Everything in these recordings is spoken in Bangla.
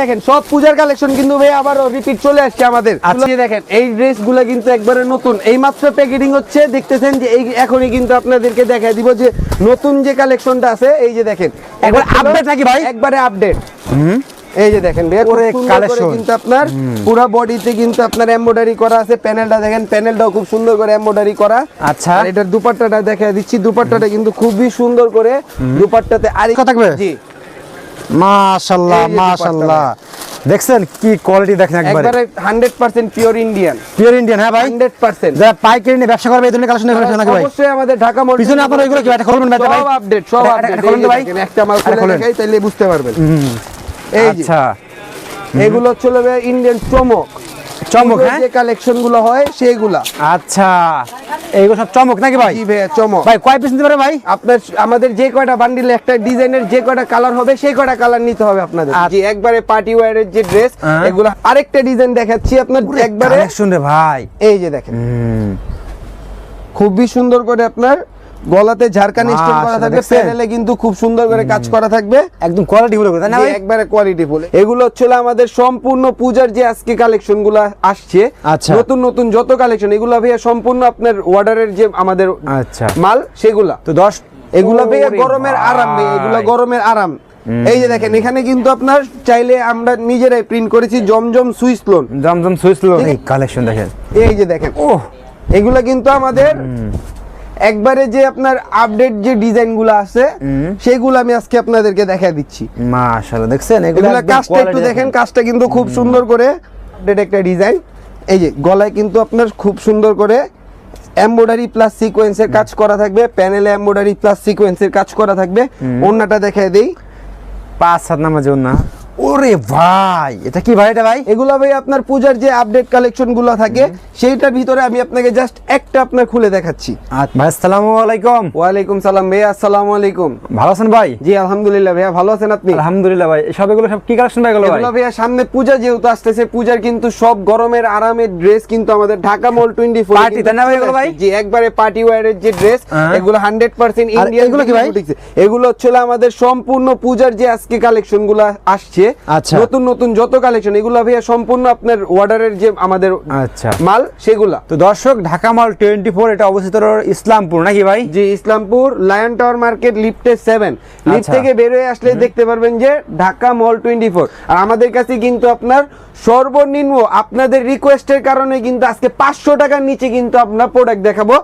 দেখেন সব পূজার কালেকশন কিন্তু ভাই আবার রিপিট চলে আসছে আমাদের আচ্ছা। এই যে দেখেন এই ড্রেসগুলা কিন্তু একবারে নতুন এই মাত্র প্যাকেটিং হচ্ছে দেখতেছেন যে এই এখনই কিন্তু আপনাদেরকে দেখাই দিব যে নতুন যে কালেকশনটা আছে এই যে দেখেন একবার ছিল নাকি ভাই? একবারে আপডেট হুম এই যে দেখেন। কিন্তু আপনার পুরো বডিতে কিন্তু আপনার এমব্রয়ডারি করা আছে প্যানেলটা দেখেন প্যানেলটাও খুব সুন্দর করে এমব্রয়ডারি করা আচ্ছা। আর এটার দুপাট্টাটা দেখা দিচ্ছি দুপাট্টাটা কিন্তু খুবই সুন্দর করে দুপাট্টাতে আর থাকবে? জি মাশাআল্লাহ মাশাআল্লাহ দেখছেন কি কোয়ালিটি দেখেন একবারে? একবারে 100% পিওর ইন্ডিয়ান পিওর ইন্ডিয়ান হ্যাঁ ভাই? 100% যারা পাইকারি নিয়ে ব্যবসা করবে এই ধরনের কালেকশন করবে নাকি ভাই। অবশ্যই আমাদের ঢাকা মোড় পিছনে আপনারা এগুলো কি একটা খুলবেন ভাই? সব আপডেট সব আপডেট খুলুন ভাই? একটা মাল খুলে দেখাই তাহলে বুঝতে পারবেন। এই আচ্ছা। এগুলো চলবে ইন্ডিয়ান চমক চমক হ্যাঁ? যে কালেকশনগুলো হয় সেইগুলা। আচ্ছা এইগুলো সব চমক নাকি ভাই? জি ভাইয়া চমক। ভাই কয় পিস নিতে পারে ভাই? আপনার আমাদের যে কয়টা বান্ডিলে একটা ডিজাইনের যে কয়টা কালার হবে সেই কয়টা কালার নিতে হবে আপনাদের। আচ্ছা। জি একবারে পার্টি ওয়্যারের যে ড্রেস হ্যাঁ। এগুলো আরেকটা ডিজাইন দেখাচ্ছি আপনার একবারে কালেকশন রে ভাই। এই যে দেখেন। খুবই সুন্দর করে আপনার গলাতে ঝাড়খানি স্টোন করা থাকবে প্যানেলে কিন্তু খুব সুন্দর করে কাজ করা থাকবে। একদম কোয়ালিটি তাই না ভাই? একবারে কোয়ালিটি ফুল। এগুলো হচ্ছে আমাদের সম্পূর্ণ পূজার যে আজকে কালেকশনগুলো আসছে আচ্ছা। নতুন নতুন যত কালেকশন এগুলো ভাইয়া সম্পূর্ণ আপনার অর্ডারের যে আমাদের আচ্ছা। মাল সেগুলা। তো দশ এগুলা ভাইয়া গরমের আরাম ভাইয়া, এগুলা গরমের আরাম। এই যে দেখেন এখানে কিন্তু আপনার চাইলে আমরা নিজেরাই প্রিন্ট করেছি Zamzam Swiss lawn Zamzam Swiss lawn এই কালেকশন দেখেন। এই যে দেখেন ওহ। এগুলা কিন্তু আমাদের একবারে যে আপনার আপডেট যে ডিজাইনগুলো আছে সেগুলো আমি আজকে আপনাদেরকে দেখা দিচ্ছি। মাশাআল্লাহ দেখছেন? এগুলো কাজটা একটু দেখেন কাজটা কিন্তু খুব সুন্দর করে আপডেট একটা ডিজাইন। এই যে গলায় কিন্তু আপনার খুব সুন্দর করে এমব্রয়ডারি প্লাস সিকোয়েন্সের কাজ করা থাকবে প্যানেলে এমব্রয়ডারি প্লাস সিকোয়েন্সের কাজ করা থাকবে। ওন্নাটা দেখায় দেই। পাঁচ সাত নামার জন্য ওরে ভাই এটা কি ভাই এটা ভাই? এগুলো ভাই আপনার পূজার যে আপডেট কালেকশনগুলো থাকে সেইটার ভিতরে আমি আপনাকে জাস্ট একটা আপনার খুলে দেখাচ্ছি। আচ্ছা ভাই আসসালামু আলাইকুম। ওয়ালাইকুম সালাম আসসালামু আলাইকুম। ভালো আছেন ভাই? জি আলহামদুলিল্লাহ ভাইয়া ভালো আছেন আপনি? আলহামদুলিল্লাহ ভাই সব এগুলো সব কি কালেকশন ভাই এগুলো এগুলো ভাইয়া সামনে পূজা যেহেতু আসতেছে পূজার কিন্তু সব গরমের আরামের ড্রেস কিন্তু আমাদের Dhaka mall twenty four Party, তাই না ভাই এগুলো ভাই? জি একবারে পার্টি ওয়্যারের যে ড্রেস হ্যাঁ। এগুলো হান্ড্রেড পার্সেন্ট ইন্ডিয়ান এগুলো কি ভাই? এগুলো হচ্ছে আমাদের সম্পূর্ণ পূজার যে আজকে কালেকশনগুলো আসছে আচ্ছা। নতুন নতুন যত কালেকশন এগুলো ভাইয়া সম্পূর্ণ আপনার অর্ডারের যে আমাদের আচ্ছা। মাল সেগুলা। তো দর্শক ঢাকা মাল টোয়েন্টি ফোর এটা অবস্থিত ইসলামপুর নাকি ভাই? জি ইসলামপুর লায়ন টাওয়ার মার্কেট লিফটে সেভেন লিফট। থেকে বেরোয় আসলে দেখতে পারবেন যে ঢাকা মল টোয়েন্টি ফোর আর আমাদের কাছে কিন্তু আপনার সর্বনিম্ন আপনাদের রিকোয়েস্টের কারণে কিন্তু আজকে পাঁচশো টাকার নিচে কিন্তু আপনার প্রোডাক্ট দেখাবো।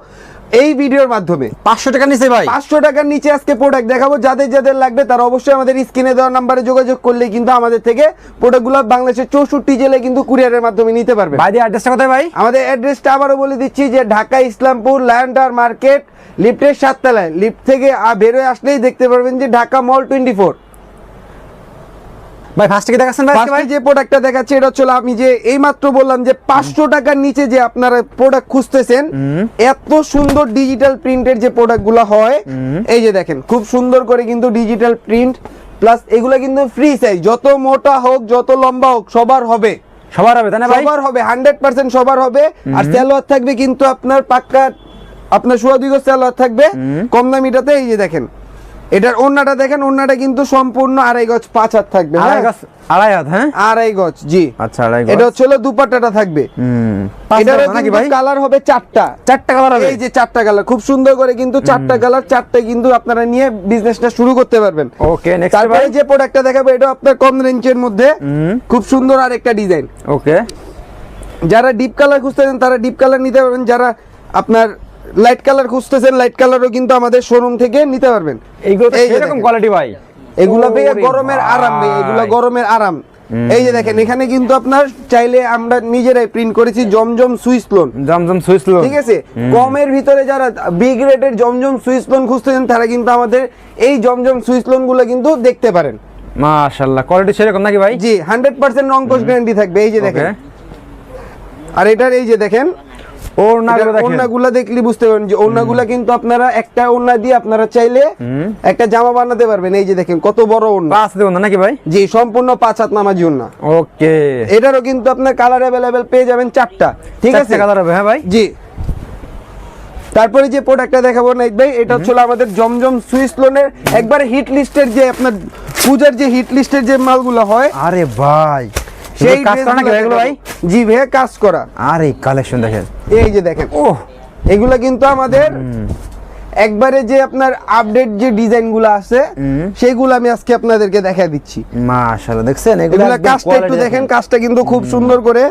এই ভিডিওর মাধ্যমে। পাঁচশো টাকা নিচে ভাই। পাঁচশো টাকার নিচে আজকে প্রোডাক্ট দেখাবো। যাদের যাদের লাগবে তারা অবশ্যই আমাদের স্ক্রিনে দেওয়া নাম্বারে যোগাযোগ করলে কিন্তু আমাদের থেকে প্রোডাক্টগুলো বাংলাদেশের চৌষট্টি জেলায় কিন্তু কুরিয়ারের মাধ্যমে নিতে পারবে। ভাই অ্যাড্রেসটা কোথায় ভাই? আমাদের অ্যাড্রেসটা আবারও বলে দিচ্ছি যে Dhaka Islampur lion tower market লিফটের সাততলায়। লিফট থেকে বেরোয় আসলেই দেখতে পারবেন যে ঢাকা মল টোয়েন্টি ফোর ভাই ফার্স্ট কি দেখাচ্ছেন ভাই? ভাই যে প্রোডাক্টটা দেখাচ্ছি এটা হচ্ছে আমি যে এই মাত্র বললাম যে পাঁচশো টাকার নিচে যে আপনারা প্রোডাক্ট খুঁজতেছেন এত সুন্দর ডিজিটাল প্রিন্টের যে প্রোডাক্টগুলো হয় এই যে দেখেন খুব সুন্দর করে কিন্তু ডিজিটাল প্রিন্ট প্লাস এগুলো কিন্তু ফ্রি সাইজ যত মোটা হোক যত লম্বা হোক সবার হবে। সবার হবে তাই না ভাই? সবার হবে হান্ড্রেড পার্সেন্ট সবার হবে। আর সালোয়ার থাকবে কিন্তু আপনার পাক্কা আপনার সোয়া দুই গজ সালোয়ার থাকবে। কম দামিটাতে এই যে দেখেন এটার ওন্নাটা দেখেন ওন্নাটা কিন্তু সম্পূর্ণ আড়াই গজ পাঁচ হাত থাকবে আড়াই হ্যাঁ? আড়াই হাত হ্যাঁ? আড়াই গজ জি। আচ্ছা আড়াই গজ। এটা হচ্ছে হলো দুপাট্টাটা থাকবে। হুম। এটার নাকি ভাই? কালার হবে চারটা। চারটা কালার হবে? এই যে চারটা কালার খুব সুন্দর করে কিন্তু চারটা কালার চারটা কিন্তু আপনারা নিয়ে বিজনেসটা শুরু করতে পারবেন। ওকে নেক্সট তারপরে যে প্রোডাক্টটা দেখাবো এটা আপনার কম রেঞ্জের মধ্যে। খুব সুন্দর আর একটা ডিজাইন ওকে। যারা ডিপ কালার খুঁজতেছেন তারা ডিপ কালার নিতে পারবেন। যারা আপনার লাইট কালার খুঁজতেছেন লাইট কালারও কিন্তু আমাদের শোরুম থেকে নিতে পারবেন। এইগুলো এরকম কোয়ালিটি ভাই। এগুলা ভাইয়া গরমের আরাম। এগুলা গরমের আরাম। এই যে দেখেন এখানে কিন্তু আপনার চাইলে আমরা নিজেরাই প্রিন্ট করেছি Zamzam Swiss lawn Zamzam Swiss lawn ঠিক আছে? কমের ভিতরে যারা বিগ রেটের জমজম সুইস লোন খুঁজতেছেন তারা কিন্তু আমাদের এই জমজম সুইস লোনগুলো কিন্তু দেখতে পারেন। মাশাআল্লাহ কোয়ালিটি সেরকম নাকি ভাই? জি হান্ড্রেড পার্সেন্ট রঙ্কশ গ্যারান্টি থাকবে এই যে দেখেন। আর এটার এই যে দেখেন ওড়নাগুলো দেখলে বুঝতে পারবেন যে ওড়নাগুলা কিন্তু আপনারা একটা ওড়না দিয়ে আপনারা চাইলে একটা জামা বানাতে পারবেন। এই যে দেখেন কত বড় ওড়না। পাঁচ দেবো না নাকি ভাই? জি সম্পূর্ণ পাঁচ হাত নামাজি ওড়না। ওকে। এটারও কিন্তু আপনার কালার অ্যাভেলেবেল পেয়ে যাবেন চারটা। ঠিক আছে? কালার হবে হ্যাঁ ভাই? জি। তারপরে যে প্রোডাক্টটা দেখাবো নাইট ভাই এটা হচ্ছে আমাদের জমজম সুইস লোনের একবার হিট লিস্টের যে আপনার পূজার যে হিট লিস্টের যে মালগুলো হয় আরে ভাই। সেই কাজ করা নাকি এগুলো ভাই। জি ভাইয়া কাজ করা। আরে কালেকশন দেখেন। এই যে দেখেন ও এগুলা কিন্তু আমাদের একবারে যে আপনার আপডেট যে ডিজাইনগুলো আছে সেগুলো আমি আজকে আপনাদেরকে দেখা দিচ্ছি। মাশাআল্লাহ দেখছেন? এগুলো কাজটা একটু দেখেন কাজটা কিন্তু খুব সুন্দর করে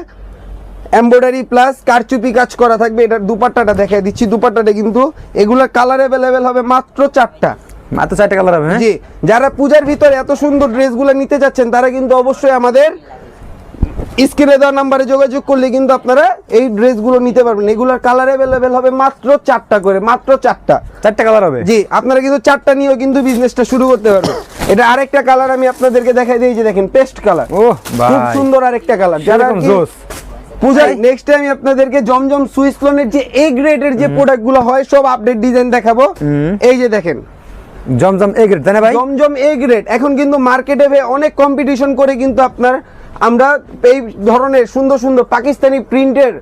এমব্রয়ডারি প্লাস কারচুপি কাজ করা থাকবে এটার দুপাট্টাটা দেখাই দিচ্ছি। দুপাট্টাটা কিন্তু এগুলা কালার অ্যাভেলেবেল হবে মাত্র চারটা। মাত্র চারটে কালার হবে হ্যাঁ? জি যারা পূজার ভিতরে এত সুন্দর ড্রেসগুলো নিতে যাচ্ছেন তারা কিন্তু অবশ্যই আমাদের স্ক্রিনে দেওয়া নাম্বারে যোগাযোগ করলে কিন্তু আপনারা এই ড্রেসগুলো নিতে পারবেন। এগুলোর কালার অ্যাভেলেবেল হবে মাত্র চারটা করে মাত্র চারটা। চারটে কালার হবে? জি আপনারা কিন্তু চারটা নিয়েও কিন্তু বিজনেসটা শুরু করতে পারবেন। এটা আরেকটা কালার আমি আপনাদেরকে দেখাই দিই যে দেখেন পেস্ট কালার ওহ খুব সুন্দর আরেকটা কালার যারা জোস। পূজায় নেক্সট আমি আপনাদেরকে জমজম সুইস লোনের যে এ গ্রেডের যে প্রোডাক্টগুলো হয় সব আপডেট ডিজাইন দেখাবো। এই যে দেখেন। জমজম এগ তাই না ভাই? জমজম এ গ্রেড এখন কিন্তু মার্কেটে অনেক কম্পিটিশন করে কিন্তু আপনার আমরা এই ধরনের সুন্দর সুন্দর পাকিস্তানি প্রিন্টের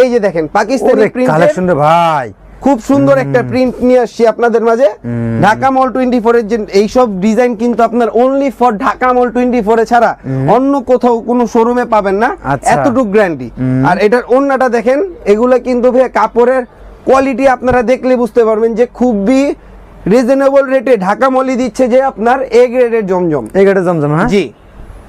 এই যে দেখেন পাকিস্তানি প্রিন্টের কালেকশন ভাই। খুব সুন্দর একটা প্রিন্ট নিয়ে আসছি আপনাদের মাঝে। ঢাকা মল টোয়েন্টি ফোর এর যে এইসব ডিজাইন কিন্তু আপনার only for Dhaka mall twenty four ছাড়া অন্য কোথাও কোনো শোরুমে পাবেন না। আচ্ছা। এতটুক গ্যারান্টি আর এটার অন্যটা দেখেন এগুলো কিন্তু কাপড়ের কোয়ালিটি আপনারা দেখলে বুঝতে পারবেন যে খুবই রিজনেবল রেটে ঢাকা মলি দিচ্ছে যে আপনার এ গ্রেডের জমজম। এগারোটা জমজম হ্যাঁ? জি।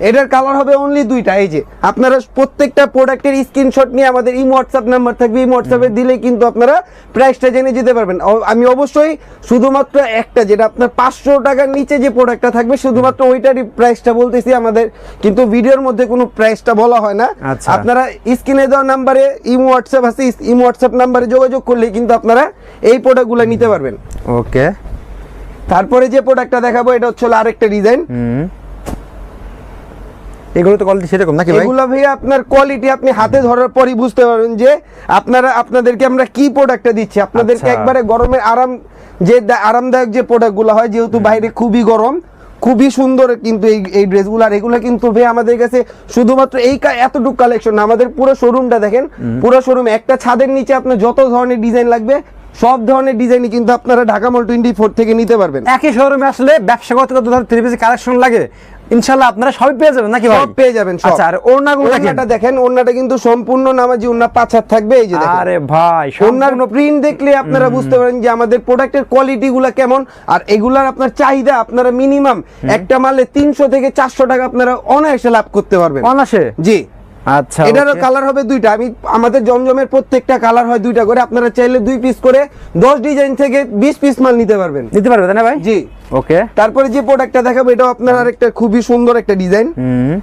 এটার কালার হবে অনলি দুইটা এই যে আপনারা প্রত্যেকটা প্রোডাক্টের স্ক্রিনশট নিয়ে আমাদের ইমো হোয়াটসঅ্যাপ নাম্বার থাকবে ইমো হোয়াটসঅ্যাপে দিলে কিন্তু আপনারা প্রাইসটা জেনে যেতে পারবেন। আমি অবশ্যই শুধুমাত্র একটা যেটা আপনার পাঁচশো টাকার নিচে যে প্রোডাক্টটা থাকবে শুধুমাত্র ওইটারই প্রাইসটা বলতেছি আমাদের কিন্তু ভিডিওর মধ্যে কোনো প্রাইসটা বলা হয় না। আচ্ছা। আপনারা স্ক্রিনে দেওয়া নাম্বারে ইমো হোয়াটসঅ্যাপ আছে ইমো হোয়াটসঅ্যাপ নাম্বারে যোগাযোগ করলে কিন্তু আপনারা এই প্রোডাক্টগুলো নিতে পারবেন। ওকে তারপরে যে প্রোডাক্টটা দেখাবো এটা হচ্ছে আরেকটা ডিজাইন এগুলো তো কোয়ালিটি সেরকম নাকি ভাই? এগুলা ভাইয়া আপনার কোয়ালিটি আপনি হাতে ধরার পরই বুঝতে পারবেন যে আপনারা আপনাদেরকে আমরা কি প্রোডাক্টটা দিচ্ছি। আপনাদেরকে আচ্ছা। একবারে গরমের আরাম যে আরামদায়ক যে প্রোডাক্টগুলো হয় যেহেতু বাইরে খুবই গরম খুবই সুন্দর কিন্তু এই এই ড্রেসগুলো আর এগুলো কিন্তু ভাই আমাদের কাছে শুধুমাত্র এই এতটুকু কালেকশন না আমাদের পুরো শোরুমটা দেখেন পুরো শোরুম একটা ছাদের নিচে আপনার যত ধরনের ডিজাইন লাগবে সব ধরনের ডিজাইনই কিন্তু আপনারা ঢাকা মল টোয়েন্টি ফোর থেকে নিতে পারবেন। একই শোরুমে আসলে ব্যবসা করতে করতে ধর থ্রি পিস কালেকশন লাগে ইনশাআল্লাহ আপনারা সবই পেয়ে যাবেন নাকি ভাই? সব পেয়ে যাবেন সব। আচ্ছা আর ওড়নাগুলো দেখেন। ওড়নাটা দেখেন ওড়নাটা কিন্তু সম্পূর্ণ নামাজি ওড়না পাঁচ হাত থাকবে এই যে দেখেন। আরে ভাই প্রিন্ট দেখলে আপনারা বুঝতে পারেন যে আমাদের প্রোডাক্টের কোয়ালিটি গুলা কেমন আর এগুলার আপনার চাহিদা আপনারা মিনিমাম একটা মালে তিনশো থেকে চারশো টাকা আপনারা অনায়াসে লাভ করতে পারবেন। অনাসে জি। আচ্ছা এটারও কালার হবে দুইটা। আমি আমাদের জমজমের প্রত্যেকটা কালার হয় দুইটা করে। আপনারা চাইলে দুই পিস করে দশ ডিজাইন থেকে বিশ পিস মাল নিতে পারবেন। নিতে পারবেন না ভাই? জি। ওকে। তারপরে যে প্রোডাক্টটা দেখাবো এটাও আপনার আরেকটা খুবই সুন্দর একটা ডিজাইন হুম।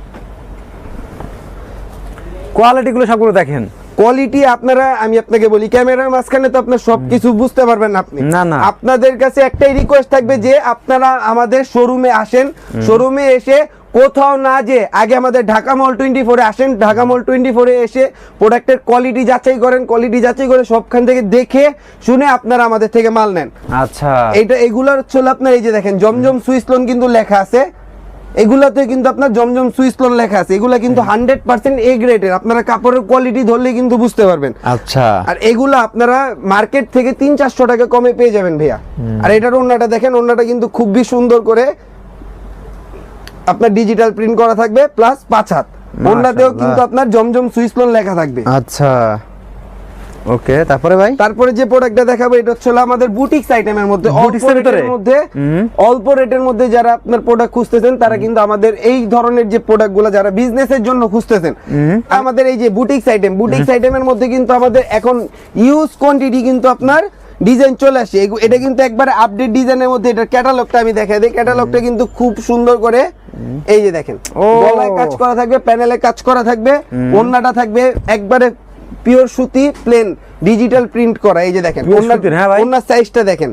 কোয়ালিটি গুলো সবগুলো দেখেন। কোয়ালিটি আপনারা আমি আপনাকে বলি ক্যামেরার মাঝখানে তো আপনার সবকিছু বুঝতে পারবেন না আপনি। না, না। আপনাদের কাছে একটাই রিকোয়েস্ট থাকবে যে আপনারা আমাদের শোরুমে আসেন শোরুমে এসে কোথাও না যে আগে আমাদের ঢাকা মল টোয়েন্টি ফোরে আসেন। ঢাকা মল টোয়েন্টি ফোরে এসে প্রোডাক্টের কোয়ালিটি যাচাই করেন। কোয়ালিটি যাচাই করে সবখান থেকে দেখে শুনে আপনারা আমাদের থেকে মাল নেন। আচ্ছা। এইটা এগুলার হচ্ছে আপনার এই যে দেখেন জমজম সুইস লোন কিন্তু লেখা আছে। এগুলাতে কিন্তু আপনার জমজম সুইস লোন লেখা আছে। এগুলা কিন্তু হান্ড্রেড পার্সেন্ট এ গ্রেডের আপনারা কাপড়ের কোয়ালিটি ধরলে কিন্তু বুঝতে পারবেন। আচ্ছা। আর এগুলা আপনারা মার্কেট থেকে তিন চারশো টাকা কমে পেয়ে যাবেন ভাইয়া। আর এটার ওন্নাটা দেখেন ওন্নাটা কিন্তু খুবই সুন্দর করে আপনার ডিজিটাল প্রিন্ট করা থাকবে প্লাস পাঁচ হাত। ওন্নাতেও কিন্তু আপনার জমজম সুইস লোন লেখা থাকবে। আচ্ছা। ওকে তারপরে ভাই? তারপরে যে প্রোডাক্টটা দেখাবো এটা হচ্ছে আমাদের বুটিক্স আইটেমের মধ্যে? রেটের মধ্যে অল্প রেটের মধ্যে যারা আপনার প্রোডাক্ট খুঁজতেছেন তারা কিন্তু আমাদের এই ধরনের যে প্রোডাক্টগুলো যারা বিজনেসের জন্য খুঁজতেছেন আমাদের এই যে বুটিক্স আইটেম বুটিক্স আইটেমের মধ্যে কিন্তু আমাদের এখন ইউজ কোয়ান্টিটি কিন্তু আপনার ডিজাইন চলে আসে। এটা কিন্তু একবার আপডেট ডিজাইনের মধ্যে এটার ক্যাটালগটা আমি দেখাই দিই। ক্যাটালগটা কিন্তু খুব সুন্দর করে এই যে দেখেন। গলায় কাজ করা থাকবে প্যানেলে কাজ করা থাকবে ওন্নাটা থাকবে একবারে পিওর সুতি প্লেন ডিজিটাল প্রিন্ট করা। এই যে দেখেন Pure ওন্নার হ্যাঁ সাইজটা দেখেন।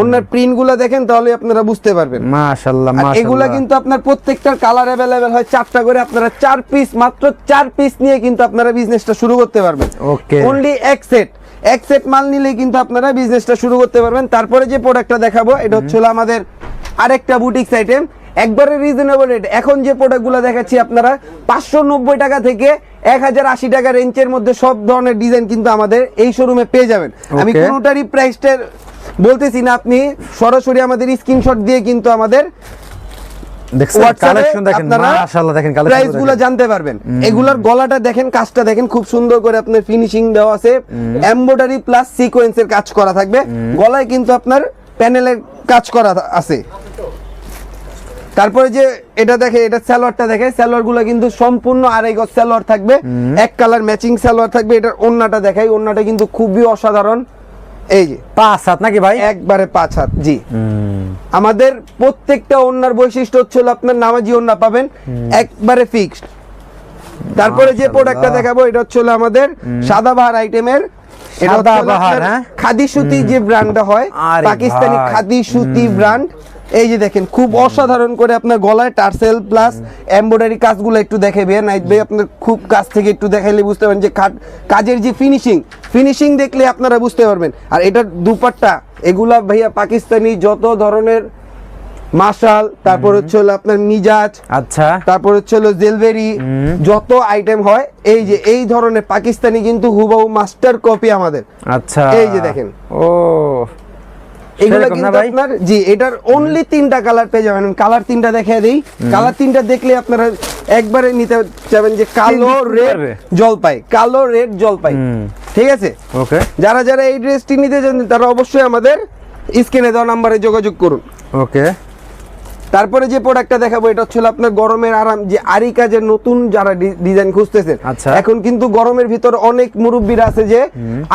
ওন্নার প্রিন্টগুলা দেখেন তাহলে আপনারা বুঝতে পারবেন। মাশাআল্লাহ আর এগুলা কিন্তু আপনার প্রত্যেকটার কালার অ্যাভেলেবেল হয় চারটা করে। আপনারা চার পিস মাত্র চার পিস নিয়ে কিন্তু আপনারা বিজনেসটা শুরু করতে পারবেন। Okay. অনলি এক সেট এক সেট মাল নিলে কিন্তু আপনারা বিজনেসটা শুরু করতে পারবেন। তারপরে যে প্রোডাক্টটা দেখাবো এটা হচ্ছে হলো আমাদের আরেকটা বুটিক্স আইটেম একবারে রিজনেবল রেট এখন যে প্রোডাক্টগুলো দেখাচ্ছি আপনারা পাঁচশো নব্বই টাকা থেকে এক হাজার আশি টাকা রেঞ্জের মধ্যে সব ধরনের ডিজাইন কিন্তু আমাদের এই শোরুমে পেয়ে যাবেন। আমি. কোনোটারই প্রাইসটা বলতেছি না আপনি সরাসরি আমাদের স্ক্রিনশট দিয়ে কিন্তু আমাদের জানতে পারবেন। এগুলার গলাটা দেখেন কাজটা দেখেন খুব সুন্দর করে আপনার ফিনিশিং দেওয়া আছে। এমব্রয়ডারি প্লাস সিকোয়েন্সের কাজ করা থাকবে। গলায় কিন্তু আপনার প্যানেলের কাজ করা আছে। তারপরে যে এটা দেখে এটা সালোয়ারটা দেখে সালোয়ারগুলো কিন্তু সম্পূর্ণ আড়াই গজ সালোয়ার থাকবে। এক কালার ম্যাচিং সালোয়ার থাকবে এটার ওন্নাটা দেখাই। ওন্নাটা কিন্তু খুবই অসাধারণ। এই যে। পাঁচ হাত নাকি ভাই? একবারে পাঁচ হাত জি। আমাদের প্রত্যেকটা ওনার বৈশিষ্ট্য হচ্ছে আপনার নামাজি ওন্না পাবেন একবারে ফিক্সড তারপরে যে। প্রোডাক্টটা দেখাবো এটা হচ্ছে আমাদের সাদা বাহার আইটেমের সাদা আপনার হ্যাঁ? খাদি সুতি যে ব্র্যান্ডটা হয় পাকিস্তানি খাদি সুতি ব্র্যান্ড এই যে দেখেন খুব অসাধারণ করে আপনার গলায় টার্সেল প্লাস এমব্রয়ডারি কাজগুলো একটু দেখাবে নাইট ভাই আপনার খুব কাছ থেকে একটু দেখাইলে বুঝতে পারবেন যে কাজের যে ফিনিশিং ফিনিশিং দেখলে আপনারা বুঝতে পারবেন। আর এটার দুপাট্টা এগুলা ভাইয়া পাকিস্তানি যত ধরনের মাশাল তারপর হচ্ছে হলো আপনার মিজাজ আচ্ছা। তারপর হচ্ছে হলো জেলবেরি যত আইটেম হয় এই যে এই ধরনের পাকিস্তানি কিন্তু হুবাহু মাস্টার কপি আমাদের। আচ্ছা। এই যে দেখেন। ও। এগুলো কিন্তু আপনার জি এটার অনলি তিনটা কালার পেয়ে যাবেন। কালার তিনটা দেখিয়ে দিই। কালার তিনটা দেখলে আপনারা একবারে নিতে যাবেন যে কালো রেড। জলপাই কালো রেড জলপাই। ঠিক আছে? ওকে যারা যারা এই ড্রেসটি নিতে চান তারা অবশ্যই আমাদের স্ক্রিনে দেওয়া নাম্বারে যোগাযোগ করুন। ওকে তারপরে যে প্রোডাক্টটা দেখাবো এটা হচ্ছে আপনার গরমের আরাম যে আরি কাজের নতুন যারা ডিজাইন খুঁজতেছেন আচ্ছা। এখন কিন্তু গরমের ভিতর অনেক মুরব্বীরা আছে যে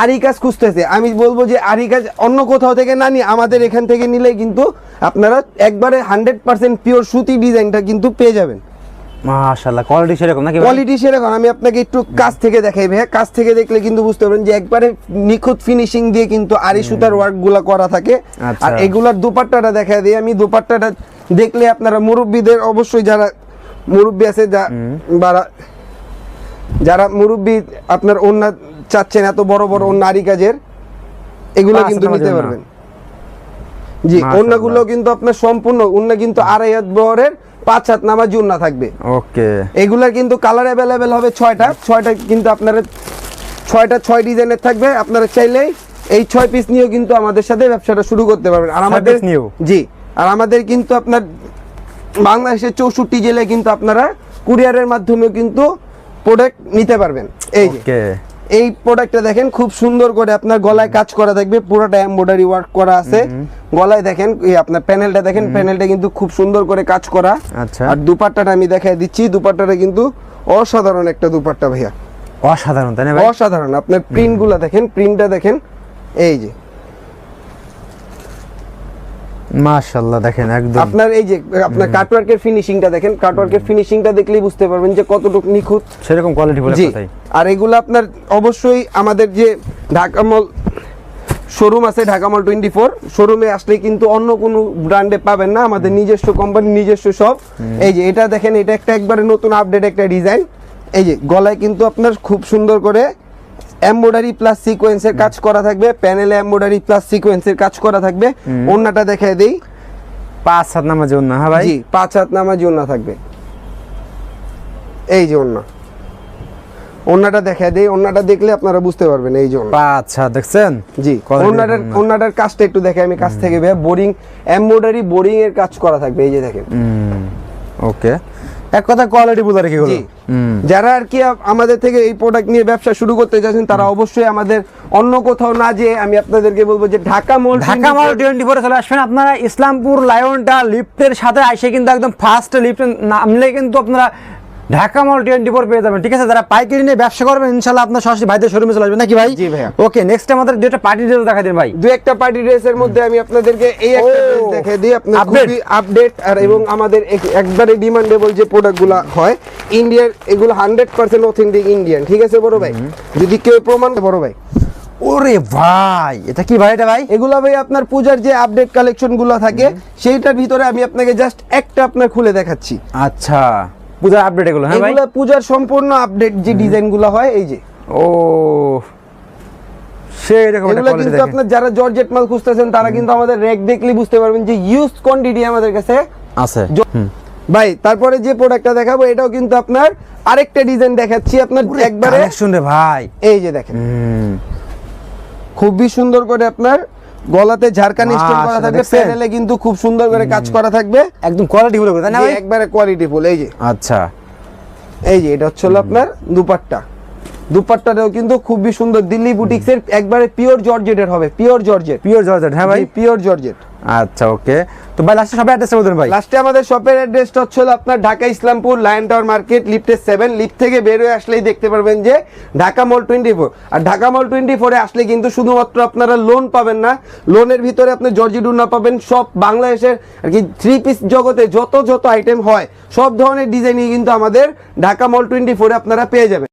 আরি কাজ খুঁজতেছে। আমি বলব যে আরি কাজ অন্য কোথাও থেকে না নিয়ে আমাদের এখান থেকে নিলে কিন্তু আপনারা একবারে হান্ড্রেড পার্সেন্ট পিওর সুতি ডিজাইনটা কিন্তু পেয়ে যাবেন। মাশাআল্লাহ কোয়ালিটি সেরকম নাকি কোয়ালিটি সেরকম আমি আপনাকে একটু কাছ থেকে দেখাই ভাই কাছ থেকে দেখলে কিন্তু বুঝতে পারবেন যে একবারে নিখুঁত ফিনিশিং দিয়ে কিন্তু আরি সুতার ওয়ার্কগুলা করা থাকে। আচ্ছা। আর এগুলার দুপাট্টাটা দেখা দিই আমি। দুপাট্টাটা দেখলে আপনারা মুরব্বীদের অবশ্যই যারা মুরব্বী আছে যারা মুরব্বী আপনার অন্য চাচ্ছেন এত বড় বড় অন্য আরি কাজের এগুলো কিন্তু নিতে পারবেন। জি। অন্যগুলো কিন্তু আপনার সম্পূর্ণ অন্য কিন্তু আড়াই হাত বহরের পাঁচ হাত উন্না থাকবে। ওকে। এগুলার কিন্তু কালার অ্যাভেলেবেল হবে ছয়টা। ছয়টা কিন্তু আপনারা ছয়টা ছয় ডিজাইনের থাকবে। আপনারা চাইলেই এই ছয় পিস নিয়েও কিন্তু আমাদের সাথে ব্যবসাটা শুরু করতে পারবেন। আর আমাদের নিয়েও? জি। আর আমাদের কিন্তু আপনার বাংলাদেশের চৌষট্টি জেলায় কিন্তু আপনারা কুরিয়ারের মাধ্যমেও কিন্তু প্রোডাক্ট নিতে পারবেন। এই যে এই প্রোডাক্টটা দেখেন খুব সুন্দর করে আপনার গলায় কাজ করা থাকবে পুরোটা এমব্রয়ডারি ওয়ার্ক করা আছে। গলায় দেখেন এই আপনার প্যানেলটা দেখেন প্যানেলটা কিন্তু খুব সুন্দর করে কাজ করা। আচ্ছা। আর দুপাট্টাটা আমি দেখাই দিচ্ছি দুপাট্টাটা কিন্তু অসাধারণ একটা দুপাট্টা ভাইয়া। অসাধারণ তাই না অসাধারণ আপনার প্রিন্টগুলো দেখেন প্রিন্টটা দেখেন এই যে। মাশাআল্লাহ দেখেন একদম। আপনার এই যে আপনার কাটওয়ার্কের ফিনিশিংটা দেখেন কাটওয়ার্কের ফিনিশিংটা দেখলেই বুঝতে পারবেন যে কতটুকু নিখুঁত। সেরকম কোয়ালিটি বলে কথাই। আর এগুলো আপনার অবশ্যই আমাদের যে ঢাকা মল শোরুম আছে ঢাকা মল টোয়েন্টি ফোর শোরুমে আসলে কিন্তু অন্য কোনো ব্র্যান্ডে পাবেন না আমাদের নিজস্ব কোম্পানি নিজস্ব সব এই যে এটা দেখেন এটা একটা একবারে নতুন আপডেট একটা ডিজাইন এই যে গলায় কিন্তু আপনার খুব সুন্দর করে এমব্রয়ডারি প্লাস সিকোয়েন্সের কাজ করা থাকবে প্যানেলে এমব্রয়ডারি প্লাস সিকোয়েন্সের কাজ করা থাকবে। ওন্নাটা দেখায় দেই। পাঁচ সাত নামার জন্য হ্যাঁ ভাই? জি পাঁচ হাত নামাজি ওন্না থাকবে। এই যে ওন্না ওন্নাটা দেখা দেই ওন্নাটা দেখলে আপনারা বুঝতে পারবেন এই যে ওন্না পাঁচ সাত দেখছেন? জি ওন্নাটার ওন্নাটার কাজটা একটু দেখে আমি কাছ থেকে ভাই বোরিং এমব্রয়ডারি বোরিং এর কাজ করা থাকবে এই যে দেখেন। ওকে। এক কথা কোয়ালিটি বুঝা রেখে গেল। যারা আর কি আমাদের থেকে এই প্রোডাক্ট নিয়ে ব্যবসা শুরু করতে চাচ্ছেন তারা অবশ্যই আমাদের অন্য কোথাও না যেয়ে আমি আপনাদেরকে বলব যে Dhaka mall Dhaka mall twenty ফোরে চলে আসবেন। আপনারা ইসলামপুর লায়নটা লিফটের সাথে আসে কিন্তু একদম ফার্স্ট লিফটে নামলে কিন্তু আপনারা ঢাকা মল টোয়েন্টি ফোর পেয়ে যাবেন। ঠিক আছে যারা পাইকারি নিয়ে ব্যবসা করবেন ইনশাল্লাহ আপনার সরাসরি ভাইদের শোরুমে চলে আসবেন। নাকি ভাই? জি ভাইয়া। ওকে নেক্সট আমাদের দুইটা পার্টি ড্রেস দেখা দিন ভাই। দু একটা পার্টি ড্রেসের মধ্যে আমি আপনাদেরকে এই একটা ড্রেস দেখে দিই। আপনার খুবই আপডেট আর এবং আমাদের এক- একবারে ডিমান্ডেবল যে প্রোডাক্টগুলো হয় ইন্ডিয়ার এগুলো হান্ড্রেড পার্সেন্ট অথেন্টিক ইন্ডিয়ান ঠিক আছে বড় ভাই? যদি কেউ প্রমাণ বড় ভাই। ওরে ভাই এটা কি ভাই এটা ভাই? এগুলো ভাই আপনার পূজার যে আপডেট কালেকশনগুলো থাকে সেইটার ভিতরে আমি আপনাকে জাস্ট একটা আপনার খুলে দেখাচ্ছি। আচ্ছা। পূজার আপডেট এগুলো হ্যাঁ ভাই? এগুলো পূজার সম্পূর্ণ আপডেট যে ডিজাইনগুলো হয় এই যে। ও সে এরকম এগুলো কিন্তু। আপনার যারা জর্জেট মাল খুঁজতেছেন তারা কিন্তু আমাদের র্যাক দেখলে বুঝতে পারবেন যে ইউজ কোয়ান্টিটি আমাদের কাছে আছে। ভাই তারপরে যে প্রোডাক্টটা দেখাবো এটাও কিন্তু আপনার আরেকটা ডিজাইন দেখাচ্ছি আপনার একবারে রে ভাই। এই যে দেখেন। হুম। খুবই সুন্দর করে আপনার গলাতে ঝাড়খানি স্টোন করা থাকবে প্যানেলে কিন্তু খুব সুন্দর করে কাজ করা থাকবে। একদম কোয়ালিটি ফুল তাই না ভাই? একবারে কোয়ালিটি ফুল এই যে। আচ্ছা। এই যে এটা হচ্ছে আপনার দুপাট্টা। দুপাট্টাটাও কিন্তু খুবই সুন্দর। দিল্লি বুটিক্সের একবারে পিওর জর্জেটের হবে পিওর জর্জেট পিওর জর্জেট হ্যাঁ ভাই? পিওর জর্জেট আচ্ছা ওকে তো ভাই লাস্টে সবাই অ্যাড্রেস বলুন ভাই। লাস্টে আমাদের শপের অ্যাড্রেসটা হচ্ছে আপনার Dhaka Islampur lion tower market লিফটের সেভেন লিফট থেকে বের হয়ে আসলেই দেখতে পারবেন যে ঢাকা মল টোয়েন্টি ফোর আর ঢাকা মল টোয়েন্টি ফোরে আসলে কিন্তু শুধুমাত্র আপনারা লোন পাবেন না লোনের ভিতরে আপনি জর্জি ডুনা পাবেন, সব বাংলাদেশের আর কি থ্রি পিস জগতে যত যত আইটেম হয়, সব ধরনের ডিজাইনই কিন্তু আমাদের ঢাকা মল টোয়েন্টি ফোরে আপনারা পেয়ে যাবেন।